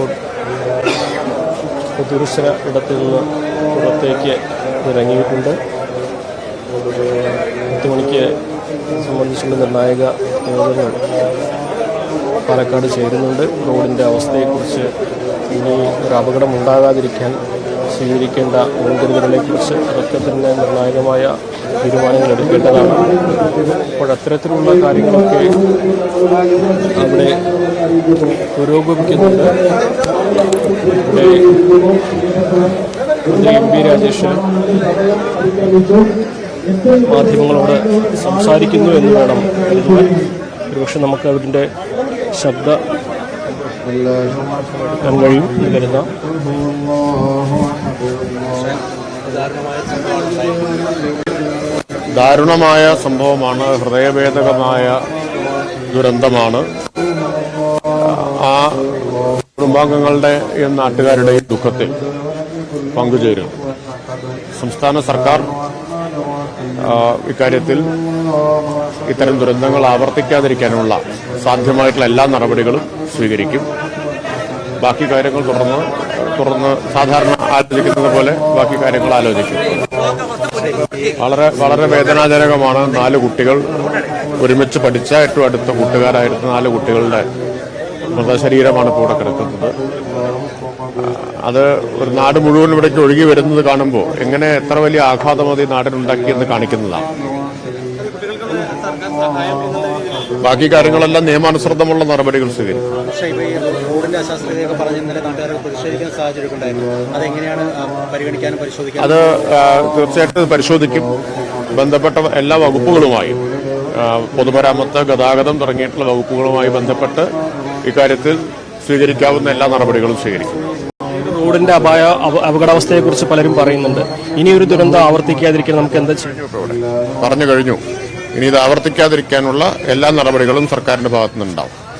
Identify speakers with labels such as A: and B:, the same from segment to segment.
A: ഇപ്പോൾ പൊതുദർശന ഇടത്തിൽ നിന്ന് പുറത്തേക്ക് ഇറങ്ങിയിട്ടുണ്ട്. പത്ത് മണിക്ക് സംബന്ധിച്ചുള്ള നിർണായക യോഗങ്ങൾ പാലക്കാട് ചേരുന്നുണ്ട്. റോഡിന്റെ അവസ്ഥയെക്കുറിച്ച് ഇനി ഒരു അപകടം ഉണ്ടാകാതിരിക്കാൻ സ്വീകരിക്കേണ്ട മുൻകരുതലുകളെക്കുറിച്ച് അതൊക്കെ തന്നെ നിർണായകമായ തീരുമാനങ്ങൾ എടുക്കേണ്ടതാണ്. അപ്പോൾ അത്തരത്തിലുള്ള കാര്യങ്ങളൊക്കെ അവിടെ പുരോഗമിക്കുന്നുണ്ട്. എം പി രാജേഷ് മാധ്യമങ്ങളോട് സംസാരിക്കുന്നു എന്ന് വേണം ഒരുപക്ഷെ നമുക്ക് അവരുടെ ശബ്ദ കഴിയും എന്ന് കരുതാം
B: ദാരുണമായ സംഭവമാണ് ഹൃദയഭേദകമായ ദുരന്തമാണ്. ആ കുടുംബാംഗങ്ങളുടെയും നാട്ടുകാരുടെയും ദുഃഖത്തിൽ പങ്കുചേരുന്നു സംസ്ഥാന സർക്കാർ ഇക്കാര്യത്തിൽ ഇത്തരം ദുരന്തങ്ങൾ ആവർത്തിക്കാതിരിക്കാനുള്ള സാധ്യമായിട്ടുള്ള എല്ലാ നടപടികളും സ്വീകരിക്കും. ബാക്കി കാര്യങ്ങൾ തുടർന്ന് തുടർന്ന് സാധാരണ ആലോചിക്കുന്നത് പോലെ ബാക്കി കാര്യങ്ങൾ ആലോചിക്കും. വളരെ വളരെ വേദനാജനകമാണ് നാല് കുട്ടികൾ ഒരുമിച്ച് പഠിച്ച ഏറ്റവും അടുത്ത കൂട്ടുകാരായിരുന്ന നാല് കുട്ടികളുടെ മൃതശരീരമാണ് ഇപ്പോൾ ഇവിടെ കിടക്കുന്നത്. അത് ഒരു നാട് മുഴുവൻ ഇവിടേക്ക് ഒഴുകി വരുന്നത് കാണുമ്പോൾ എങ്ങനെ എത്ര വലിയ ആഘാതം അത് ഈ നാടിനുണ്ടാക്കിയെന്ന് കാണിക്കുന്നതാണ്. ബാക്കി കാര്യങ്ങളെല്ലാം നിയമാനുസൃതമുള്ള നടപടികൾ സ്വീകരിക്കും. അത് തീർച്ചയായിട്ടും പരിശോധിക്കും. ബന്ധപ്പെട്ട എല്ലാ വകുപ്പുകളുമായും പൊതുമരാമത്ത് ഗതാഗതം തുടങ്ങിയിട്ടുള്ള വകുപ്പുകളുമായി ബന്ധപ്പെട്ട് ഇക്കാര്യത്തിൽ സ്വീകരിക്കാവുന്ന എല്ലാ നടപടികളും സ്വീകരിക്കും.
A: റോഡിന്റെ അപായ അപ- അപകടാവസ്ഥയെക്കുറിച്ച് പലരും പറയുന്നുണ്ട്. ഇനി ഒരു ദുരന്തം ആവർത്തിക്കാതിരിക്കാൻ നമുക്ക് എന്താ ചെയ്യും?
B: പറഞ്ഞു കഴിഞ്ഞു. ഇനി ഇത് ആവർത്തിക്കാതിരിക്കാനുള്ള എല്ലാ നടപടികളും സർക്കാരിന്റെ ഭാഗത്തു നിന്നുണ്ടാവും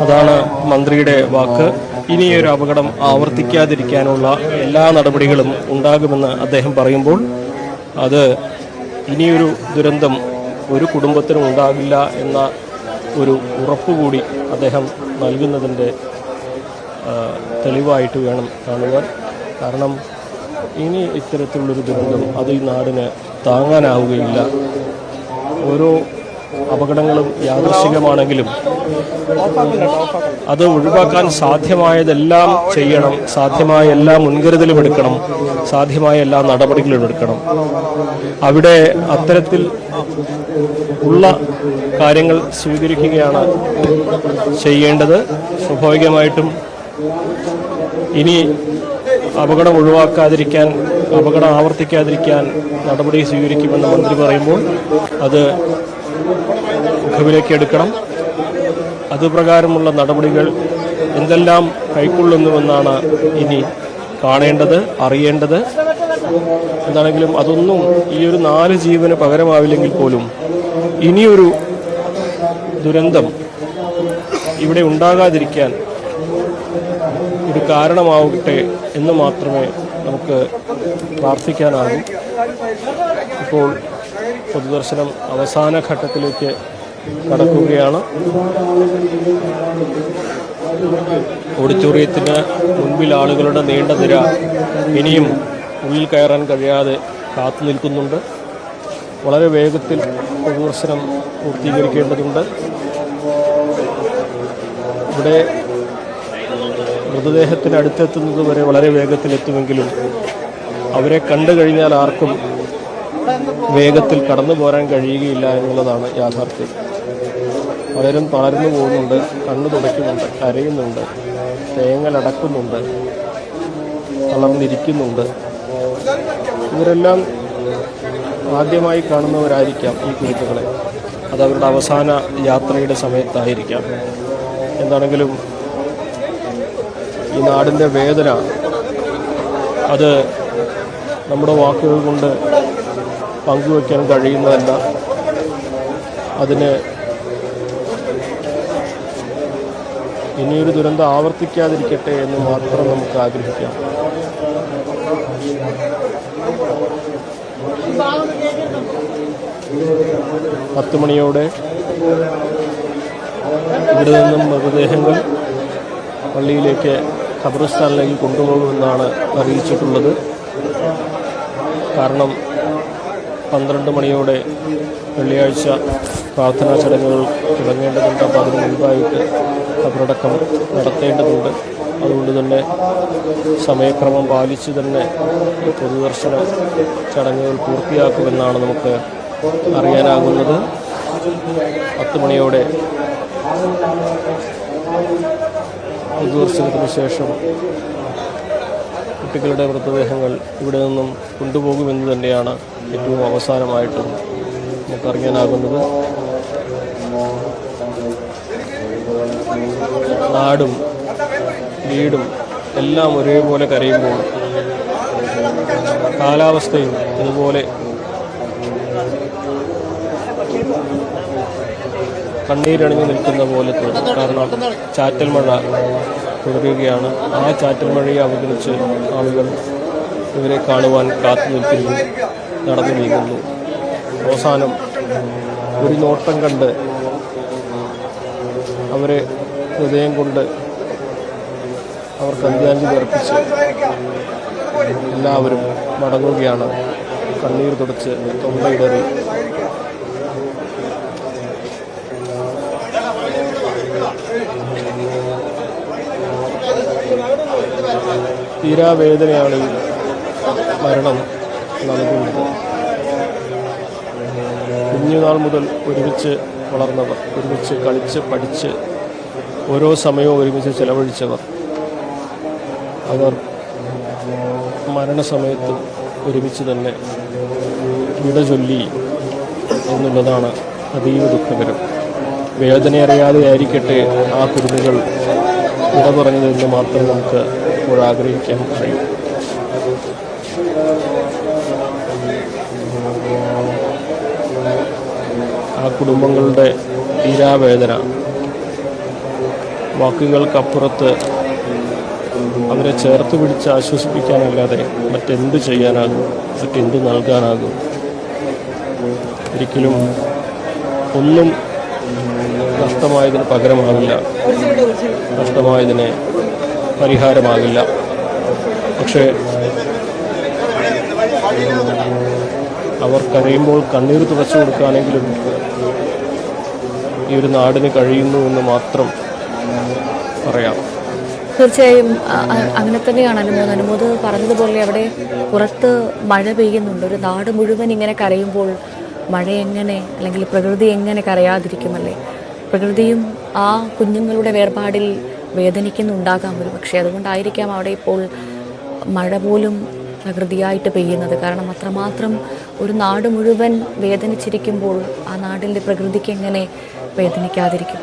A: അതാണ് മന്ത്രിയുടെ വാക്ക്. ഇനിയൊരു അപകടം ആവർത്തിക്കാതിരിക്കാനുള്ള എല്ലാ നടപടികളും ഉണ്ടാകുമെന്ന് അദ്ദേഹം പറയുമ്പോൾ അത് ഇനിയൊരു ദുരന്തം ഒരു കുടുംബത്തിനും ഉണ്ടാകില്ല എന്ന ഒരു ഉറപ്പുകൂടി അദ്ദേഹം നൽകുന്നതിന്റെ തെളിവായിട്ട് വേണം കാണുവാൻ. കാരണം ഇനി ഇത്തരത്തിലുള്ളൊരു ദുരന്തം അത് ഈ നാടിന് താങ്ങാനാവുകയില്ല. ഓരോ അപകടങ്ങളും യാദൃശികമാണെങ്കിലും അത് ഒഴിവാക്കാൻ സാധ്യമായതെല്ലാം ചെയ്യണം സാധ്യമായ എല്ലാ മുൻകരുതലും എടുക്കണം സാധ്യമായ എല്ലാ നടപടികളും എടുക്കണം. അവിടെ അത്തരത്തിൽ ഉള്ള കാര്യങ്ങൾ സ്വീകരിക്കുകയാണ് ചെയ്യേണ്ടത്. സ്വാഭാവികമായിട്ടും ഇനി അപകടം ഒഴിവാക്കാതിരിക്കാൻ അപകടം ആവർത്തിക്കാതിരിക്കാൻ നടപടി സ്വീകരിക്കുമെന്ന് മന്ത്രി പറയുമ്പോൾ അത് മുഖവിലേക്ക് എടുക്കണം. അതുപ്രകാരമുള്ള നടപടികൾ എന്തെല്ലാം കൈക്കൊള്ളുന്നുവെന്നാണ് ഇനി കാണേണ്ടത് അറിയേണ്ടത്. എന്താണെങ്കിലും അതൊന്നും ഈ ഒരു നാല് ജീവന് പകരമാവില്ലെങ്കിൽ പോലും ഇനിയൊരു ദുരന്തം ഇവിടെ ഉണ്ടാകാതിരിക്കാൻ ഒരു കാരണമാവട്ടെ എന്ന് മാത്രമേ നമുക്ക് പ്രാർത്ഥിക്കാനാകൂ. ഇപ്പോൾ പൊതുദർശനം അവസാന ഘട്ടത്തിലേക്ക് കടക്കുകയാണ്. ഓഡിറ്റോറിയത്തിന് മുൻപിൽ ആളുകളുടെ നീണ്ട നിര ഇനിയും ഉള്ളിൽ കയറാൻ കഴിയാതെ കാത്തു നിൽക്കുന്നുണ്ട്. വളരെ വേഗത്തിൽ പൊതുദർശനം പൂർത്തീകരിക്കേണ്ടതുണ്ട്. ഇവിടെ മൃതദേഹത്തിന് അടുത്തെത്തുന്നത് വരെ വളരെ വേഗത്തിലെത്തുമെങ്കിലും അവരെ കണ്ടു കഴിഞ്ഞാൽ ആർക്കും വേഗത്തിൽ കടന്നു പോരാൻ കഴിയുകയില്ല എന്നുള്ളതാണ് യാഥാർത്ഥ്യം. പലരും തളർന്നു പോകുന്നുണ്ട് കണ്ണു തുടയ്ക്കുന്നുണ്ട് കരയുന്നുണ്ട് തേങ്ങലടക്കുന്നുണ്ട് തളർന്നിരിക്കുന്നുണ്ട്. ഇവരെല്ലാം ആദ്യമായി കാണുന്നവരായിരിക്കാം ഈ കുരുത്തുകളെ അത് അവരുടെ അവസാന യാത്രയുടെ സമയത്തായിരിക്കാം. എന്താണെങ്കിലും ഈ നാടിന്റെ വേദന അത് നമ്മുടെ വാക്കുകൾ കൊണ്ട് പങ്കുവയ്ക്കാൻ കഴിയുന്നതല്ല. അതിന് ഇനിയൊരു ദുരന്തം ആവർത്തിക്കാതിരിക്കട്ടെ എന്ന് മാത്രം നമുക്ക് ആഗ്രഹിക്കാം. പത്ത് മണിയോടെ ഇവിടെ നിന്നും മൃതദേഹങ്ങൾ പള്ളിയിലേക്ക് ഖബർസ്ഥാനിലേക്ക് കൊണ്ടുപോകുമെന്നാണ് അറിയിച്ചിട്ടുള്ളത്. കാരണം പന്ത്രണ്ട് മണിയോടെ വെള്ളിയാഴ്ച പ്രാർത്ഥനാ ചടങ്ങുകൾ തുടങ്ങേണ്ടതുണ്ട്. അപ്പോൾ അതിന് മുൻപായിട്ട് അവരടക്കം നടത്തേണ്ടതുണ്ട്. അതുകൊണ്ട് തന്നെ സമയക്രമം പാലിച്ച് തന്നെ പൊതുദർശന ചടങ്ങുകൾ പൂർത്തിയാക്കുമെന്നാണ് നമുക്ക് അറിയാനാകുന്നത്. പത്ത് മണിയോടെ പൊതുദർശനത്തിന് ശേഷം കുട്ടികളുടെ മൃതദേഹങ്ങൾ ഇവിടെ നിന്നും കൊണ്ടുപോകുമെന്ന് തന്നെയാണ് ഏറ്റവും അവസാനമായിട്ടും നമുക്കറിയാനാകുന്നത് നാടും വീടും എല്ലാം ഒരേപോലെ കരയുമ്പോൾ കാലാവസ്ഥയും അതുപോലെ കണ്ണീരണിഞ്ഞു നിൽക്കുന്ന പോലെ തോന്നും. കാരണം ചാറ്റൽ മഴ തുടരുകയാണ്. ആ ചാറ്റൽ മഴയെ അവഗണിച്ച് ആളുകൾ ഇവരെ കാണുവാൻ കാത്തു നിൽക്കുന്നു. നടന്നു നീങ്ങുന്നു അവസാനം ഒരു നോട്ടം കണ്ട് അവരെ ഹൃദയം കൊണ്ട് അവർക്ക് അന്ത്യാഞ്ജലി അർപ്പിച്ച് എല്ലാവരും മടങ്ങുകയാണ്. കണ്ണീർ തുടച്ച് തൊണ്ടയിടറി. തീരാവേദനയാണ് ഈ മരണം. നൽകുന്നത് കുഞ്ഞുനാൾ മുതൽ ഒരുമിച്ച് വളർന്നവർ ഒരുമിച്ച് കളിച്ച് പഠിച്ച് ഓരോ സമയവും ഒരുമിച്ച് ചെലവഴിച്ചവർ. അവർ മരണസമയത്ത് ഒരുമിച്ച് തന്നെ വിട ചൊല്ലി എന്നുള്ളതാണ് അതീവ ദുഃഖകരം. വേദന അറിയാതെ ആയിരിക്കട്ടെ ആ കുരുന്നുകൾ വിട പറഞ്ഞതെന്ന് മാത്രം നമുക്ക് ഇപ്പോൾ ആഗ്രഹിക്കാൻ കഴിയും. കുടുംബങ്ങളുടെ തീരാവേദന വാക്കുകൾക്കപ്പുറത്ത് അവരെ ചേർത്ത് പിടിച്ച് ആശ്വസിപ്പിക്കാനല്ലാതെ മറ്റെന്ത് ചെയ്യാനാകും? മറ്റെന്ത് നൽകാനാകും? ഒരിക്കലും ഒന്നും നഷ്ടമായതിന് പകരമാകില്ല. നഷ്ടമായതിന് പരിഹാരമാകില്ല. പക്ഷേ അവർ കരയുമ്പോൾ കണ്ണീർ തുടച്ചു കൊടുക്കാനെങ്കിലും ഈ ഒരു നാടിന് കഴിയുന്നു എന്ന് മാത്രം പറയാം.
C: തീർച്ചയായും അങ്ങനെ തന്നെയാണ് അനുമോദ് അനുമോദ് പറഞ്ഞതുപോലെ അവിടെ പുറത്ത് മഴ പെയ്യുന്നുണ്ട്. ഒരു നാട് മുഴുവൻ ഇങ്ങനെ കരയുമ്പോൾ മഴ എങ്ങനെ അല്ലെങ്കിൽ പ്രകൃതി എങ്ങനെ കരയാതിരിക്കുമല്ലേ? പ്രകൃതിയും ആ കുഞ്ഞുങ്ങളുടെ വേർപാടിൽ വേദനിക്കുന്നുണ്ടാകാം ഒരു പക്ഷേ അതുകൊണ്ടായിരിക്കാം അവിടെ ഇപ്പോൾ മഴ പോലും പ്രകൃതിയായിട്ട് പെയ്യുന്നത്. കാരണം അത്രമാത്രം ഒരു നാട് മുഴുവൻ വേദനിച്ചിരിക്കുമ്പോൾ ആ നാടിന്റെ പ്രകൃതിക്ക് എങ്ങനെ വേദനിക്കാതിരിക്കും?